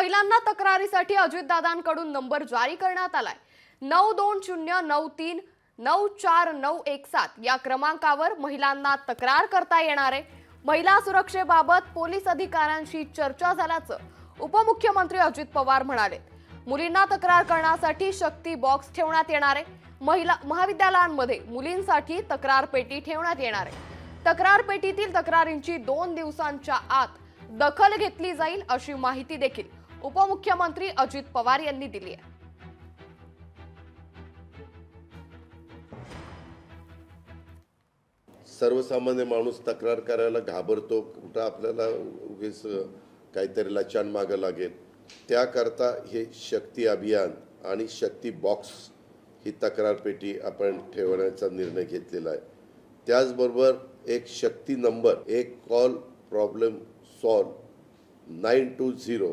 महिलांना तक्रारीसाठी अजितदादांकडून नंबर जारी करण्यात आलाय. नऊ दोन शून्य नऊ तीन नऊ चार नऊ एक सात या क्रमांकावर महिलांना तक्रार करता येणार आहे. महिला सुरक्षेबाबत पोलीस अधिकाऱ्यांशी चर्चा झाल्याचं उपमुख्यमंत्री अजित पवार म्हणाले. मुलींना तक्रार करण्यासाठी शक्ती बॉक्स ठेवण्यात येणार आहे. महिला महाविद्यालयांमध्ये मुलींसाठी तक्रार पेटी ठेवण्यात येणार आहे. तक्रार पेटीतील तक्रारींची दोन दिवसांच्या आत दखल घेतली जाईल अशी माहिती देखील उपमुख्यमंत्री अजित पवार यांनी दिली आहे. सर्वसामान्य माणूस तक्रार करायला घाबरतो. कुठं आपल्याला उगीच काहीतरी लचान मागं लागेल. त्याकरता हे शक्ती अभियान आणि शक्ती बॉक्स ही तक्रार पेटी आपण ठेवण्याचा निर्णय घेतलेला आहे. त्याचबरोबर एक शक्ती नंबर एक call problem solve nine two zero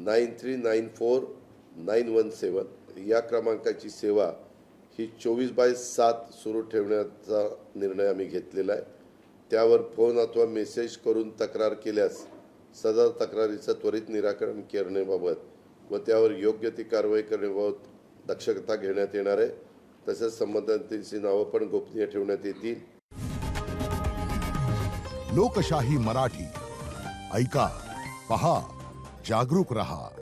nine three nine four nine one seven या क्रमांकाची सेवा ही चोवीस बाय सात सुरू ठेवण्याचा निर्णय आम्ही घेतलेला आहे त्यावर फोन अथवा मेसेज करून तक्रार केल्यास सदर तक्रारीचं त्वरित निराकरण करण्याबाबत व त्यावर योग्य ती कारवाई करण्याबाबत दक्षता घेण्यात येणार आहे तसेच संबंधितांची नावं पण गोपनीय ठेवण्यात येतील लोकशाही मराठी ऐका पहा जागरूक रहा।